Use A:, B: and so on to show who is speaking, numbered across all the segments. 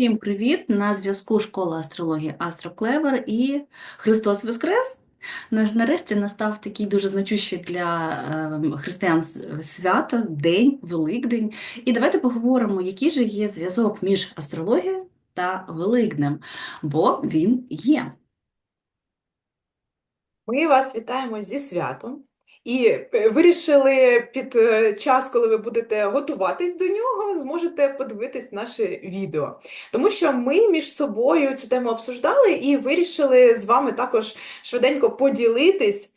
A: Всім привіт! На зв'язку школа астрології Астроклевер і Христос Воскрес! На- Нарешті настав такий дуже значущий для ем, християн свято, день, Великдень. І давайте поговоримо, який же є зв'язок між астрологією та Великднем, бо він є.
B: Ми вас вітаємо зі святом і е, вирішили під е, час, коли ви будете готуватись до нього, зможете подивитись наше відео. Тому що ми між собою цю тему обсуждали і вирішили з вами також швиденько поділитись,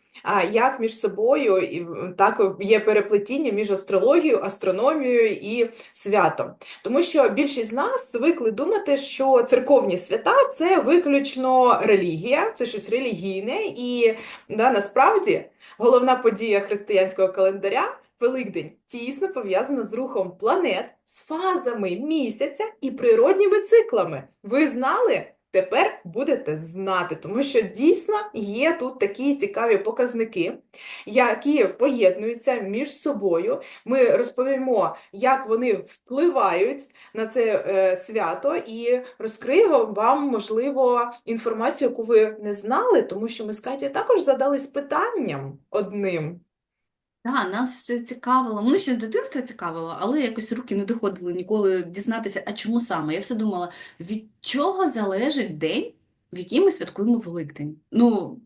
B: як між собою і так є переплетіння між астрологією, астрономією і святом. Тому що більшість з нас звикли думати, що церковні свята це виключно релігія, це щось релігійне, і да, насправді головна подія християнського календаря. Великдень тісно пов'язана з рухом планет, з фазами місяця і природніми циклами. Ви знали? Тепер будете знати, тому що дійсно є тут такі цікаві показники, які поєднуються між собою. Ми розповімо, як вони впливають на це е, свято і розкриємо вам, можливо, інформацію, яку ви не знали, тому що ми з Катєю також задались питанням одним.
A: Так, нас все цікавило. Мене ще з дитинства цікавило, але якось руки не доходили ніколи дізнатися, а чому саме. Я все думала, від чого залежить день, в який ми святкуємо Великдень. Ну,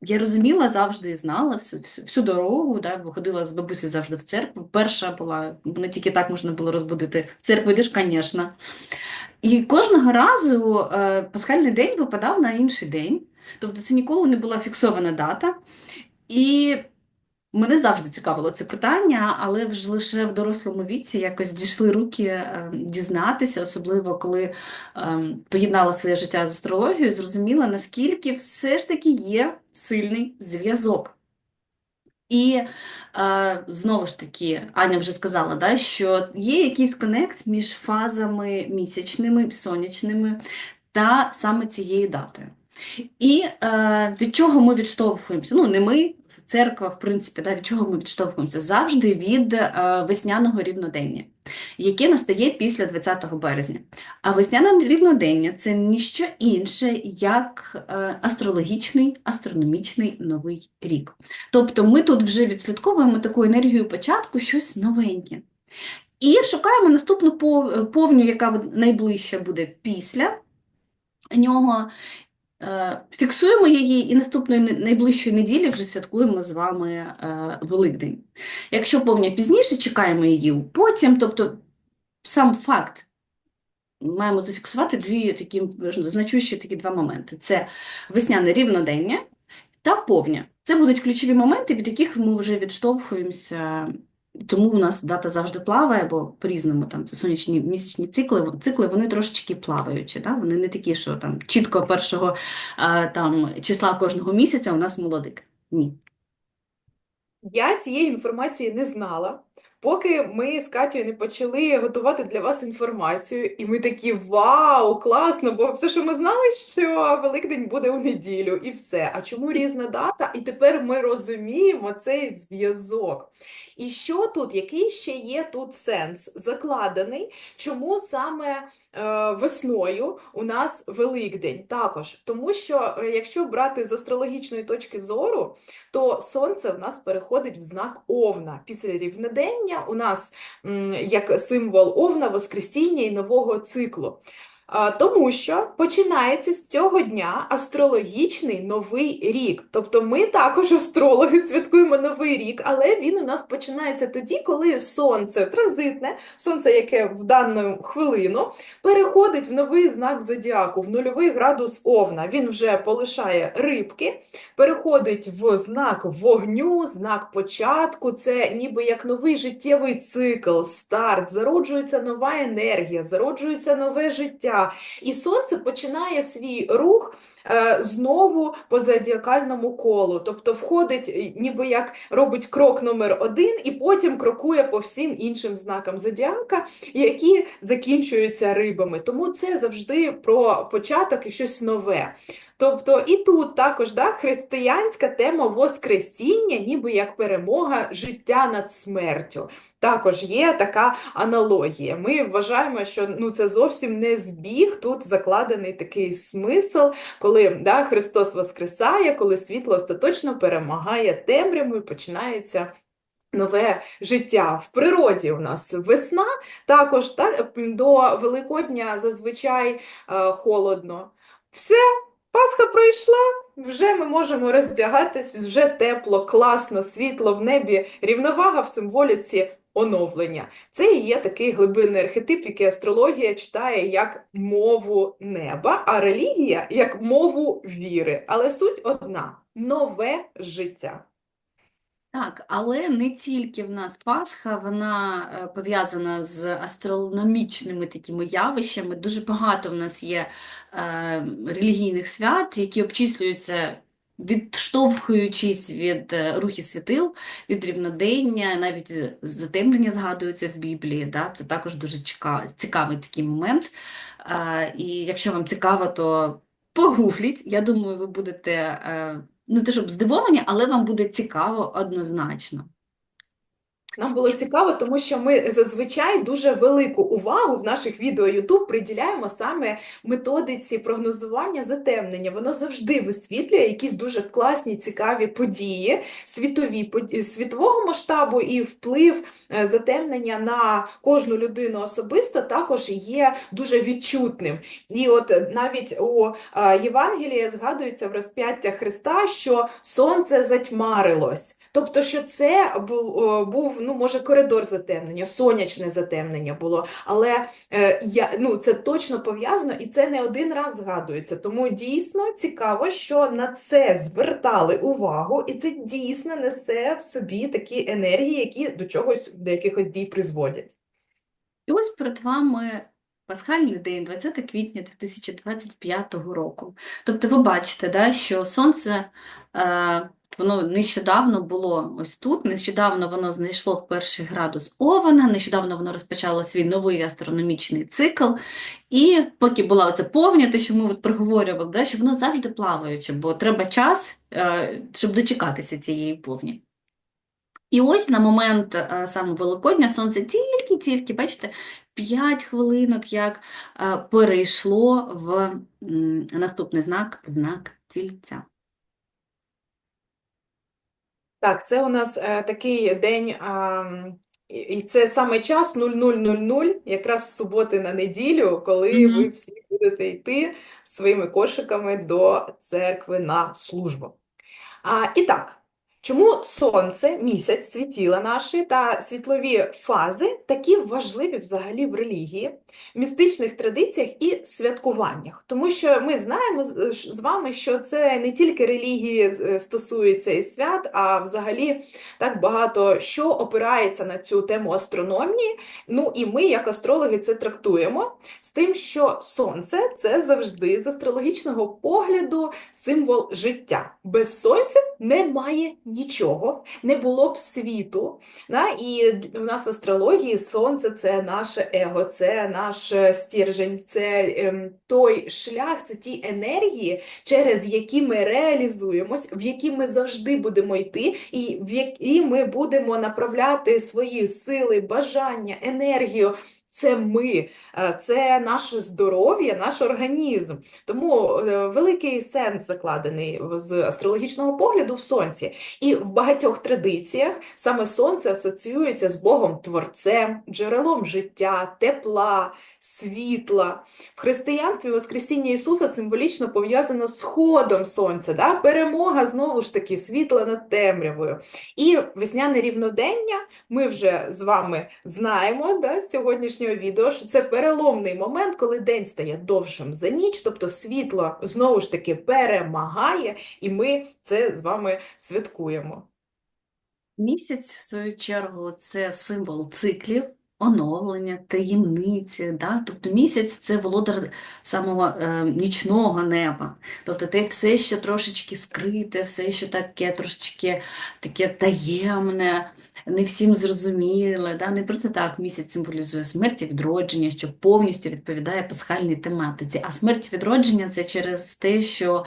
A: я розуміла завжди і знала всю, всю, дорогу, да, бо ходила з бабусею завжди в церкву. Перша була, не тільки так можна було розбудити. В церкву йдеш, звісно. І кожного разу е, пасхальний день випадав на інший день. Тобто це ніколи не була фіксована дата. І Мене завжди цікавило це питання, але вже лише в дорослому віці якось дійшли руки е, дізнатися, особливо коли е, поєднала своє життя з астрологією, зрозуміла, наскільки все ж таки є сильний зв'язок. І е, знову ж таки, Аня вже сказала, да, що є якийсь конект між фазами місячними, сонячними та саме цією датою. І е, від чого ми відштовхуємося? Ну, не ми, церква, в принципі, да, від чого ми відштовхуємося? Завжди від е, весняного рівнодення, яке настає після 20 березня. А весняне рівнодення це ніщо інше, як е, астрологічний, астрономічний новий рік. Тобто ми тут вже відслідковуємо таку енергію початку, щось новеньке. І шукаємо наступну повню, яка найближча буде після нього. Е, Фіксуємо її і наступної найближчої неділі вже святкуємо з вами е, Великдень. Якщо повня пізніше, чекаємо її потім. Тобто сам факт маємо зафіксувати дві такі значущі такі два моменти: це весняне рівнодення та повня. Це будуть ключові моменти, від яких ми вже відштовхуємося. Тому у нас дата завжди плаває, бо по-різному там це сонячні місячні цикли. Цикли вони трошечки плаваючі, да? Вони не такі, що там чітко першого там, числа кожного місяця у нас молодик. Ні.
B: Я цієї інформації не знала, поки ми з Катєю не почали готувати для вас інформацію, і ми такі вау, класно! Бо все, що ми знали, що Великдень буде у неділю, і все. А чому різна дата? І тепер ми розуміємо цей зв'язок. І що тут, який ще є тут сенс закладений, чому саме е, весною у нас Великдень? Також тому, що е, якщо брати з астрологічної точки зору, то сонце в нас переходить в знак Овна. Після рівнодення у нас як символ Овна, Воскресіння і нового циклу. Тому що починається з цього дня астрологічний новий рік. Тобто ми також астрологи святкуємо новий рік, але він у нас починається тоді, коли сонце транзитне, сонце, яке в дану хвилину переходить в новий знак зодіаку, в нульовий градус Овна. Він вже полишає рибки, переходить в знак вогню, знак початку. Це ніби як новий життєвий цикл, старт, зароджується нова енергія, зароджується нове життя. І сонце починає свій рух е, знову по зодіакальному колу. Тобто входить, е, ніби як робить крок номер один, і потім крокує по всім іншим знакам зодіака, які закінчуються рибами. Тому це завжди про початок і щось нове. Тобто і тут також да, християнська тема Воскресіння, ніби як перемога життя над смертю. Також є така аналогія. Ми вважаємо, що ну, це зовсім не збіг, тут закладений такий смисл, коли да, Христос воскресає, коли світло остаточно перемагає темряву і починається нове життя. В природі у нас весна, також так, до Великодня зазвичай е, холодно. Все, Пасха пройшла, вже ми можемо роздягатись, вже тепло, класно, світло в небі, рівновага в символіці оновлення. Це і є такий глибинний архетип, який астрологія читає як мову неба, а релігія як мову віри. Але суть одна нове життя.
A: Так, але не тільки в нас Пасха, вона е, пов'язана з астрономічними такими явищами. Дуже багато в нас є е, релігійних свят, які обчислюються, відштовхуючись від е, рухів світил, від рівнодення, навіть затемнення згадуються в Біблії. Да? Це також дуже цікавий такий момент. Е, і якщо вам цікаво, то погугліть. Я думаю, ви будете. Не те, щоб здивовані, але вам буде цікаво однозначно.
B: Нам було цікаво, тому що ми зазвичай дуже велику увагу в наших відео YouTube приділяємо саме методиці прогнозування затемнення. Воно завжди висвітлює якісь дуже класні, цікаві події, світові світового масштабу і вплив е, затемнення на кожну людину особисто також є дуже відчутним. І от навіть у е, Євангелії згадується в розп'яття Христа, що сонце затьмарилось. Тобто, що це був, ну, може, коридор затемнення, сонячне затемнення було, але е, я, ну, це точно пов'язано і це не один раз згадується. Тому дійсно цікаво, що на це звертали увагу, і це дійсно несе в собі такі енергії, які до чогось, до якихось дій призводять.
A: І ось перед вами пасхальний день, 20 квітня 2025 року. Тобто ви бачите, да, що сонце, е, воно нещодавно було ось тут, нещодавно воно знайшло в перший градус Овна, нещодавно воно розпочало свій новий астрономічний цикл. І поки була оця повня, те, що ми от проговорювали, да, що воно завжди плаваюче, бо треба час, е, щоб дочекатися цієї повні. І ось на момент е, саме Великодня сонце тільки-тільки, бачите, 5 хвилинок як е, перейшло в наступний знак, знак Тільця.
B: Так, це у нас е, такий день, е, і це саме час 00.00, якраз з суботи на неділю, коли ви всі будете йти своїми кошиками до церкви на службу. А, і так, чому сонце, місяць, світіла наші та світлові фази такі важливі взагалі в релігії, містичних традиціях і святкуваннях? Тому що ми знаємо з з вами, що це не тільки релігії е, стосується і свят, а взагалі так багато що опирається на цю тему астрономії. Ну і ми, як астрологи, це трактуємо з тим, що сонце це завжди з астрологічного погляду символ життя. Без сонця немає нічого, не було б світу. Да? І у нас в астрології сонце це наше его, це наш е, стержень, це ем, той шлях, це ті енергії, через які ми реалізуємось, в які ми завжди будемо йти, і в які ми будемо направляти свої сили, бажання, енергію. Це ми, е, це наше здоров'я, наш організм. Тому е, великий сенс закладений з астрологічного погляду в сонці. І в багатьох традиціях саме сонце асоціюється з Богом Творцем, джерелом життя, тепла, світла. В християнстві Воскресіння Ісуса символічно пов'язано з ходом сонця, да? перемога знову ж таки світла над темрявою. І весняне рівнодення ми вже з вами знаємо да, з сьогоднішнього відео, що це переломний момент, коли день стає довшим за ніч, тобто світло знову ж таки перемагає, і ми це з вами святкуємо.
A: Місяць, в свою чергу, це символ циклів, оновлення, таємниці. Да? Тобто місяць це володар самого е, нічного неба. Тобто те все, що трошечки скрите, все, що таке трошечки таке таємне, не всім зрозуміле. Да? Не просто так місяць символізує смерть і відродження, що повністю відповідає пасхальній тематиці. А смерть і відродження це через те, що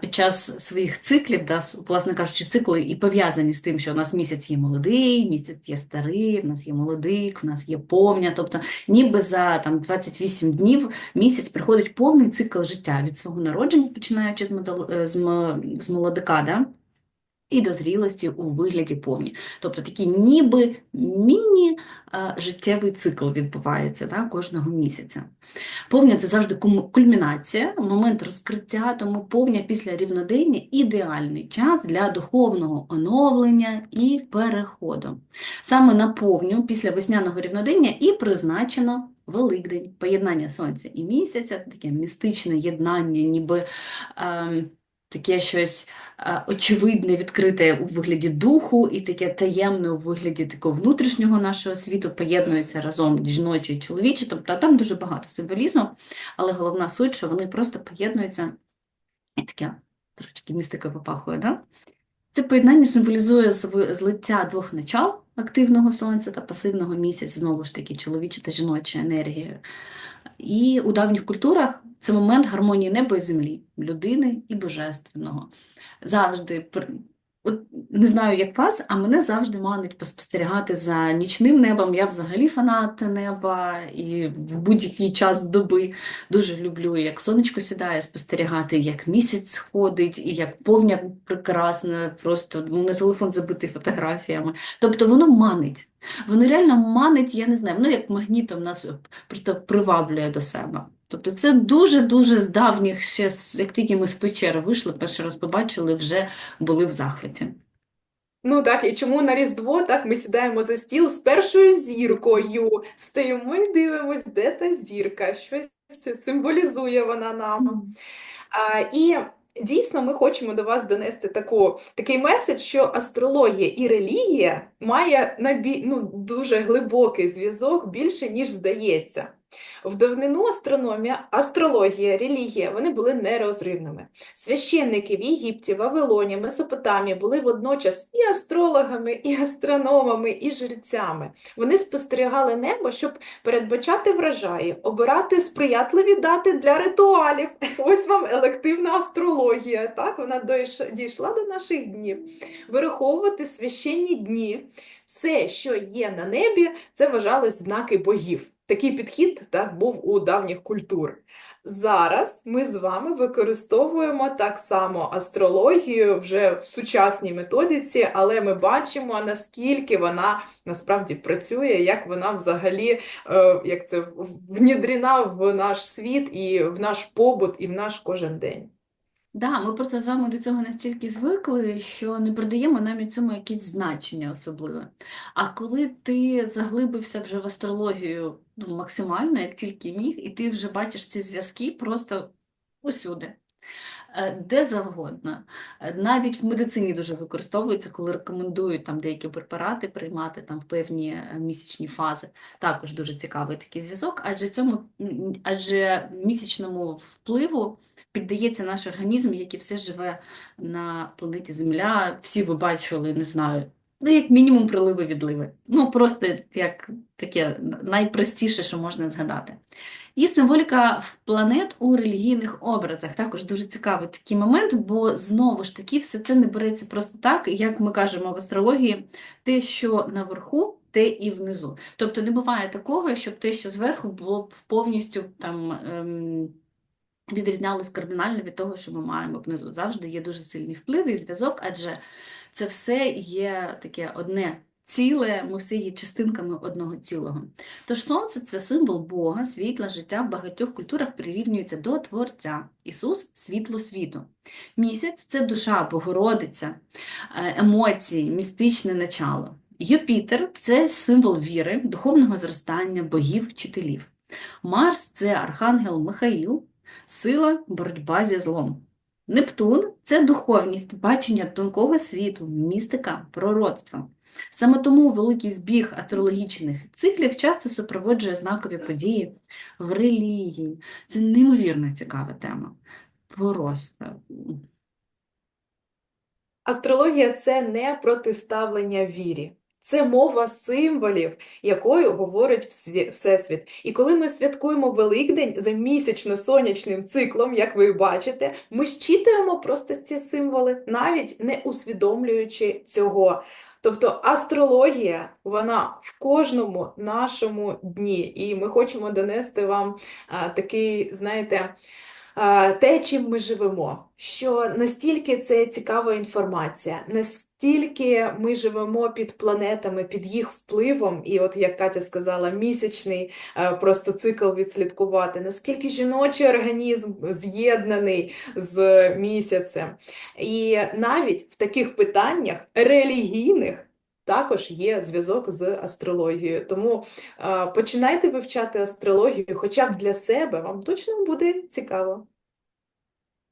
A: під час своїх циклів, да, власне кажучи, цикли і пов'язані з тим, що у нас місяць є молодий, місяць є старий, в нас є молодик, в нас є повня. Тобто, ніби за там 28 днів місяць приходить повний цикл життя від свого народження, починаючи з, е, молодика, да? І до зрілості у вигляді повні. Тобто такий ніби міні-життєвий цикл відбувається да, кожного місяця. Повня це завжди кульмінація, момент розкриття, тому повня після рівнодення ідеальний час для духовного оновлення і переходу. Саме на повню після весняного рівнодення і призначено Великдень, поєднання сонця і місяця, таке містичне єднання, ніби ем, таке щось е, очевидне, відкрите у вигляді духу, і таке таємне у вигляді такого внутрішнього нашого світу поєднуються разом жіночі і чоловічі. Тобто там дуже багато символізму, але головна суть, що вони просто поєднуються і таке трошки містика попахує, да? Це поєднання символізує злиття двох начал активного сонця та пасивного місяця, знову ж таки, чоловіча та жіноча енергія. І у давніх культурах це момент гармонії неба і землі, людини і божественного. Завжди, от не знаю, як вас, а мене завжди манить поспостерігати за нічним небом. Я взагалі фанат неба і в будь-який час доби дуже люблю, як сонечко сідає, спостерігати, як місяць сходить, і як повня прекрасна, просто мене телефон забитий фотографіями. Тобто воно манить. Воно реально манить, я не знаю, воно як магнітом нас просто приваблює до себе. Тобто це дуже-дуже з давніх ще, як тільки ми з печери вийшли, перший раз побачили, вже були в захваті.
B: Ну так, і чому на Різдво так ми сідаємо за стіл з першою зіркою, стоїмо і дивимось, де та зірка, щось символізує вона нам. А, і дійсно ми хочемо до вас донести таку, такий меседж, що астрологія і релігія має набі, ну, дуже глибокий зв'язок, більше, ніж здається. В давнину астрономія, астрологія, релігія, вони були нерозривними. Священники в Єгипті, Вавилоні, Месопотамії були водночас і астрологами, і астрономами, і жрецями. Вони спостерігали небо, щоб передбачати врожаї, обирати сприятливі дати для ритуалів. Ось вам елективна астрологія. Так, вона дійшла до наших днів. Вираховувати священні дні. Все, що є на небі, це вважалось знаки богів. Такий підхід так, був у давніх культур. Зараз ми з вами використовуємо так само астрологію вже в сучасній методиці, але ми бачимо, наскільки вона насправді працює, як вона взагалі е, як це внідрена в наш світ і в наш побут, і в наш кожен день.
A: Да, ми просто з вами до цього настільки звикли, що не придаємо навіть цьому якесь значення особливе. А коли ти заглибився вже в астрологію ну, максимально, як тільки міг, і ти вже бачиш ці зв'язки просто усюди, е, де завгодно. Е, Навіть в медицині дуже використовується, коли рекомендують там деякі препарати приймати там в певні е, місячні фази. Також дуже цікавий такий зв'язок, адже цьому адже місячному впливу піддається наш організм, як і все живе на планеті Земля. Всі ви бачили, не знаю, як мінімум приливи відливи. Ну, просто як таке найпростіше, що можна згадати. І символіка в планет у релігійних образах. Також дуже цікавий такий момент, бо знову ж таки все це не береться просто так, як ми кажемо в астрології, те, що наверху, те і внизу. Тобто не буває такого, щоб те, що зверху, було б повністю там. Ем, відрізнялось кардинально від того, що ми маємо внизу. Завжди є дуже сильний вплив і зв'язок, адже це все є таке одне ціле, ми всі є частинками одного цілого. Тож сонце це символ Бога, світла, життя в багатьох культурах прирівнюється до Творця. Ісус світло світу. Місяць це душа, Богородиця, е, емоції, містичне начало. Юпітер це символ віри, духовного зростання, богів, вчителів. Марс це архангел Михаїл, сила, боротьба зі злом. Нептун це духовність, бачення тонкого світу, містика, пророцтва. Саме тому великий збіг астрологічних циклів часто супроводжує знакові події в релігії. Це неймовірно цікава тема. Просто.
B: Астрологія це не протиставлення вірі. Це мова символів, якою говорить Всесвіт. І коли ми святкуємо Великдень за місячно-сонячним циклом, як ви бачите, ми щитуємо просто ці символи, навіть не усвідомлюючи цього. Тобто астрологія, вона в кожному нашому дні, і ми хочемо донести вам а, такий, знаєте, те, чим ми живемо, що настільки це цікава інформація, настільки ми живемо під планетами, під їх впливом, і от як Катя сказала, місячний е, просто цикл відслідкувати, наскільки жіночий організм з'єднаний з місяцем. І навіть в таких питаннях релігійних також є зв'язок з астрологією. Тому починайте вивчати астрологію, хоча б для себе, вам точно буде цікаво.